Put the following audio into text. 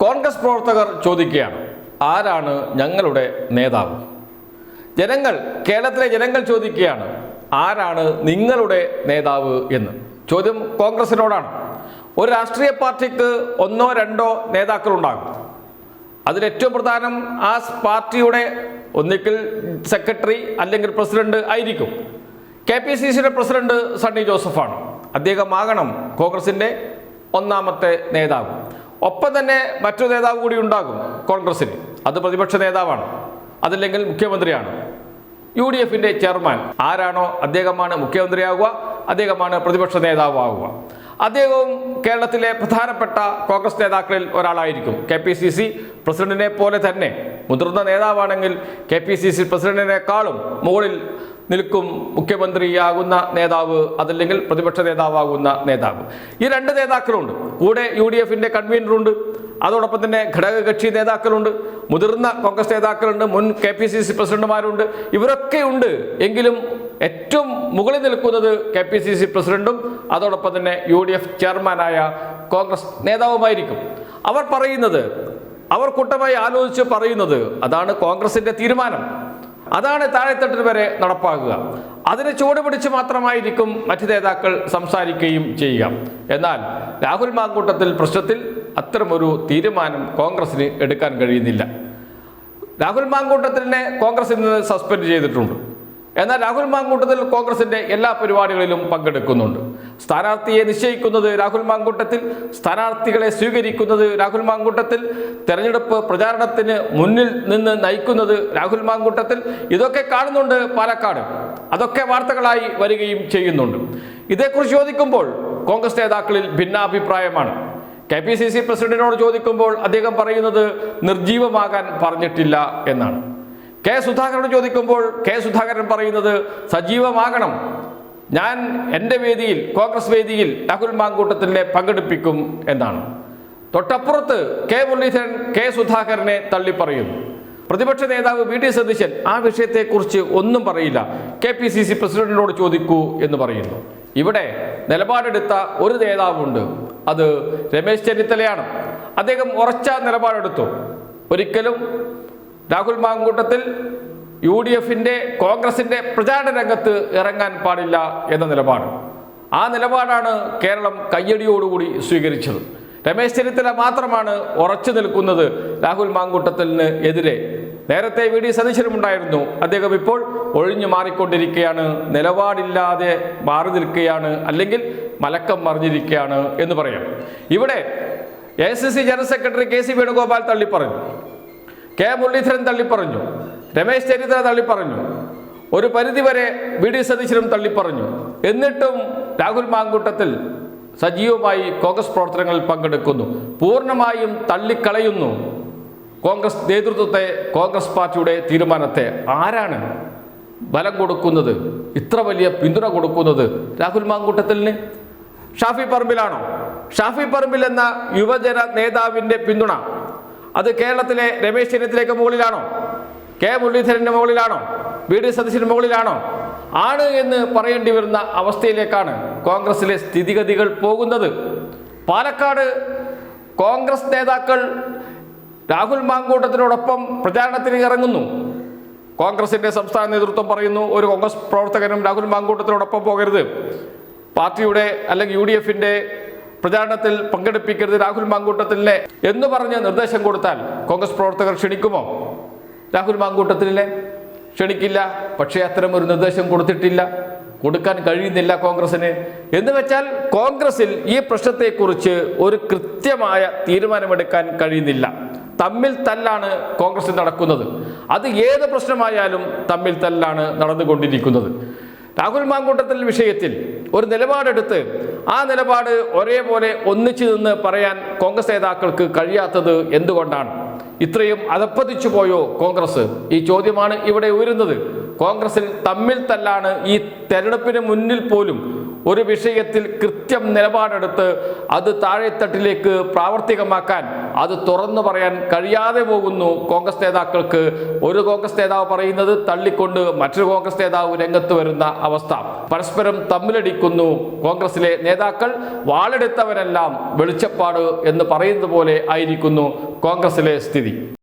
കോൺഗ്രസ് പ്രവർത്തകർ ചോദിക്കുകയാണ് ആരാണ് ഞങ്ങളുടെ നേതാവ്? ജനങ്ങൾ കേരളത്തിലെ ജനങ്ങൾ ചോദിക്കുകയാണ് ആരാണ് നിങ്ങളുടെ നേതാവ്? എന്ന്. ചോദ്യം കോൺഗ്രസിനോടാണ്. ഒരു രാഷ്ട്രീയ പാർട്ടിക്ക് ഒന്നോ രണ്ടോ നേതാക്കളുണ്ടാകും. അതിലേറ്റവും പ്രധാനം ആ പാർട്ടിയുടെ ഒന്നിക്കൽ സെക്രട്ടറി അല്ലെങ്കിൽ പ്രസിഡന്റ് ആയിരിക്കും. കെ പി സി സിയുടെ പ്രസിഡന്റ് സണ്ണി ജോസഫാണ്. അദ്ദേഹമാകണം കോൺഗ്രസിന്റെ ഒന്നാമത്തെ നേതാവ്. ഒപ്പം തന്നെ മറ്റൊരു നേതാവ് കൂടി ഉണ്ടാകും കോൺഗ്രസിന്. അത് പ്രതിപക്ഷ നേതാവാണ്. അതല്ലെങ്കിൽ മുഖ്യമന്ത്രിയാണ്. യു ഡി എഫിന്റെ ചെയർമാൻ. ആരാണോ അദ്ദേഹമാണ് മുഖ്യമന്ത്രിയാവുക അദ്ദേഹമാണ് പ്രതിപക്ഷ നേതാവാകുക അദ്ദേഹവും കേരളത്തിലെ പ്രധാനപ്പെട്ട കോൺഗ്രസ് നേതാക്കളിൽ ഒരാളായിരിക്കും. കെ പി സി സി പ്രസിഡന്റിനെ പോലെ തന്നെ മുതിർന്ന നേതാവാണെങ്കിൽ കെ പി സി സി പ്രസിഡന്റിനേക്കാളും മുകളിൽ നിൽക്കും മുഖ്യമന്ത്രിയാകുന്ന നേതാവ് അതല്ലെങ്കിൽ പ്രതിപക്ഷ നേതാവാകുന്ന നേതാവ്. ഈ രണ്ട് നേതാക്കളുണ്ട്. കൂടെ യു ഡി എഫിന്റെ കൺവീനറുണ്ട്. അതോടൊപ്പം തന്നെ ഘടകകക്ഷി നേതാക്കളുണ്ട്. മുതിർന്ന കോൺഗ്രസ് നേതാക്കളുണ്ട്. മുൻ കെ പി സി സി പ്രസിഡന്റുമാരുണ്ട്. ഇവരൊക്കെ ഉണ്ട്. എങ്കിലും ഏറ്റവും മുകളിൽ നിൽക്കുന്നത് കെ പി സി സി പ്രസിഡന്റും അതോടൊപ്പം തന്നെ യു ഡി എഫ് ചെയർമാനായ കോൺഗ്രസ് നേതാവുമായിരിക്കും. അവർ പറയുന്നത് അവർ കൂട്ടമായി ആലോചിച്ച് പറയുന്നത് അതാണ് കോൺഗ്രസിന്റെ തീരുമാനം. അതാണ് താഴെത്തട്ടിൽ വരെ നടപ്പാക്കുക. അതിന് ചുവട് പിടിച്ച് മാത്രമായിരിക്കും മറ്റു നേതാക്കൾ സംസാരിക്കുകയും ചെയ്യുക. എന്നാൽ രാഹുൽ മാങ്കൂട്ടത്തിൽ പ്രശ്നത്തിൽ അത്തരമൊരു തീരുമാനം കോൺഗ്രസിന് എടുക്കാൻ കഴിയുന്നില്ല. രാഹുൽ മാങ്കൂട്ടത്തിനെ കോൺഗ്രസിൽ നിന്ന് സസ്പെൻഡ് ചെയ്തിട്ടുണ്ട്. എന്നാൽ രാഹുൽ മാങ്കൂട്ടത്തിൽ കോൺഗ്രസിന്റെ എല്ലാ പരിപാടികളിലും പങ്കെടുക്കുന്നുണ്ട്. സ്ഥാനാർത്ഥിയെ നിശ്ചയിക്കുന്നത് രാഹുൽ മാങ്കൂട്ടത്തിൽ സ്ഥാനാർത്ഥികളെ സ്വീകരിക്കുന്നത് രാഹുൽ മാങ്കൂട്ടത്തിൽ തെരഞ്ഞെടുപ്പ് പ്രചാരണത്തിന് മുന്നിൽ നിന്ന് നയിക്കുന്നത് രാഹുൽ മാങ്കൂട്ടത്തിൽ. ഇതൊക്കെ കാണുന്നുണ്ട് പാലക്കാട്. അതൊക്കെ വാർത്തകളായി വരികയും ചെയ്യുന്നുണ്ട്. ഇതേക്കുറിച്ച് ചോദിക്കുമ്പോൾ കോൺഗ്രസ് നേതാക്കളിൽ ഭിന്നാഭിപ്രായമാണ്. കെ പി സി സി പ്രസിഡന്റിനോട് ചോദിക്കുമ്പോൾ അദ്ദേഹം പറയുന്നത് നിർജീവമാകാൻ പറഞ്ഞിട്ടില്ല എന്നാണ്. കെ സുധാകരനോട് ചോദിക്കുമ്പോൾ കെ സുധാകരൻ പറയുന്നത് സജീവമാകണം. ഞാൻ എന്റെ വേദിയിൽ കോൺഗ്രസ് വേദിയിൽ രാഹുൽ മാങ്കൂട്ടത്തിനെ പങ്കെടുപ്പിക്കും എന്നാണ്. തൊട്ടപ്പുറത്ത് കെ മുരളീധരൻ കെ സുധാകരനെ തള്ളിപ്പറയുന്നു. പ്രതിപക്ഷ നേതാവ് വി ഡി സതീശൻ ആ വിഷയത്തെക്കുറിച്ച് ഒന്നും പറയില്ല. കെ പി സി സി പ്രസിഡന്റിനോട് ചോദിക്കൂ എന്ന് പറയുന്നു. ഇവിടെ നിലപാടെടുത്ത ഒരു നേതാവുണ്ട്. അത് രമേശ് ചെന്നിത്തലയാണ്. അദ്ദേഹം ഉറച്ച നിലപാടെടുത്തു. ഒരിക്കലും രാഹുൽ മാങ്കൂട്ടത്തിൽ യു ഡി എഫിന്റെ കോൺഗ്രസിന്റെ പ്രചാരണ രംഗത്ത് ഇറങ്ങാൻ പാടില്ല എന്ന നിലപാട്. ആ നിലപാടാണ് കേരളം കയ്യടിയോടുകൂടി സ്വീകരിച്ചത്. രമേശ് ചെന്നിത്തല മാത്രമാണ് ഉറച്ചു നിൽക്കുന്നത് രാഹുൽ മാങ്കൂട്ടത്തിന് എതിരെ. നേരത്തെ വി ഡി സതീശനുമുണ്ടായിരുന്നു അദ്ദേഹം ഇപ്പോൾ ഒഴിഞ്ഞു മാറിക്കൊണ്ടിരിക്കുകയാണ്. നിലപാടില്ലാതെ മാറി നിൽക്കുകയാണ്. അല്ലെങ്കിൽ മലക്കം മറിഞ്ഞിരിക്കുകയാണ് എന്ന് പറയാം. ഇവിടെ A C C general secretary K C Venugopal തള്ളിപ്പറഞ്ഞു. K Muraleedharan തള്ളിപ്പറഞ്ഞു. രമേശ് ചെന്നിത്തല തള്ളിപ്പറഞ്ഞു. ഒരു പരിധിവരെ വി ഡി സതീശനും തള്ളിപ്പറഞ്ഞു. എന്നിട്ടും രാഹുൽ മാങ്കൂട്ടത്തിൽ സജീവമായി കോൺഗ്രസ് പ്രവർത്തനങ്ങളിൽ പങ്കെടുക്കുന്നു. പൂർണമായും തള്ളിക്കളയുന്നു കോൺഗ്രസ് നേതൃത്വത്തെ കോൺഗ്രസ് പാർട്ടിയുടെ തീരുമാനത്തെ. ആരാണ് ബലം കൊടുക്കുന്നത്? ഇത്ര വലിയ പിന്തുണ കൊടുക്കുന്നത് രാഹുൽ മാങ്കൂട്ടത്തിന് ഷാഫി പറമ്പിലാണോ? ഷാഫി പറമ്പിൽ എന്ന യുവജന നേതാവിന്റെ പിന്തുണ അത് കേരളത്തിലെ രമേശ് ചെന്നിത്തലയ്ക്ക് മുകളിലാണോ? കെ മുരളീധരന്റെ മുകളിലാണോ? വി ഡി സതീശന്റെ മുകളിലാണോ? ആണ് എന്ന് പറയേണ്ടി വരുന്ന അവസ്ഥയിലേക്കാണ് കോൺഗ്രസിലെ സ്ഥിതിഗതികൾ പോകുന്നത്. പാലക്കാട് കോൺഗ്രസ് നേതാക്കൾ രാഹുൽ മാങ്കൂട്ടത്തിനോടൊപ്പം പ്രചാരണത്തിന് ഇറങ്ങുന്നു. കോൺഗ്രസിന്റെ സംസ്ഥാന നേതൃത്വം പറയുന്നു ഒരു കോൺഗ്രസ് പ്രവർത്തകനും രാഹുൽ മാങ്കൂട്ടത്തിനോടൊപ്പം പോകരുത്. പാർട്ടിയുടെ അല്ലെങ്കിൽ യു ഡി എഫിന്റെ പ്രചാരണത്തിൽ പങ്കെടുപ്പിക്കരുത് രാഹുൽ മാങ്കൂട്ടത്തിലെ എന്ന് പറഞ്ഞ് നിർദ്ദേശം കൊടുത്താൽ കോൺഗ്രസ് പ്രവർത്തകർ ക്ഷണിക്കുമോ? രാഹുൽ മാങ്കൂട്ടത്തിലെ ക്ഷണിക്കില്ല പക്ഷേ അത്തരം ഒരു നിർദ്ദേശം കൊടുത്തിട്ടില്ല. കൊടുക്കാൻ കഴിയുന്നില്ല കോൺഗ്രസിന്. എന്ന് വെച്ചാൽ കോൺഗ്രസിൽ ഈ പ്രശ്നത്തെക്കുറിച്ച് ഒരു കൃത്യമായ തീരുമാനമെടുക്കാൻ കഴിയുന്നില്ല. തമ്മിൽ തല്ലാണ് കോൺഗ്രസിൽ നടക്കുന്നത്. അത് ഏത് പ്രശ്നമായാലും തമ്മിൽ തല്ലാണ് നടന്നുകൊണ്ടിരിക്കുന്നത്. രാഹുൽ മാങ്കൂട്ടത്തിൽ വിഷയത്തിൽ ഒരു നിലപാടെടുത്ത് ആ നിലപാട് ഒരേപോലെ ഒന്നിച്ചു നിന്ന് പറയാൻ കോൺഗ്രസ് നേതാക്കൾക്ക് കഴിയാത്തത് എന്തുകൊണ്ടാണ്? ഇത്രയും അധപ്പതിച്ചു പോയോ കോൺഗ്രസ്? ഈ ചോദ്യമാണ് ഇവിടെ ഉയരുന്നത്. കോൺഗ്രസിൽ തമ്മിൽ തല്ലാണ് ഈ തെരഞ്ഞെടുപ്പിന് മുന്നിൽ പോലും ഒരു വിഷയത്തിൽ കൃത്യം നിലപാടെടുത്ത് അത് താഴെത്തട്ടിലേക്ക് പ്രാവർത്തികമാക്കാൻ അത് തുറന്നു പറയാൻ കഴിയാതെ പോകുന്നു കോൺഗ്രസ് നേതാക്കൾക്ക്. ഒരു കോൺഗ്രസ് നേതാവ് പറയുന്നത് തള്ളിക്കൊണ്ട് മറ്റൊരു കോൺഗ്രസ് നേതാവ് രംഗത്ത് വരുന്ന അവസ്ഥ. പരസ്പരം തമ്മിലടിക്കുന്നു കോൺഗ്രസിലെ നേതാക്കൾ വാളെടുത്തവരെല്ലാം വെളിച്ചപ്പാട് എന്ന് പറയുന്നത് പോലെ ആയിരിക്കുന്നു കോൺഗ്രസിലെ സ്ഥിതി.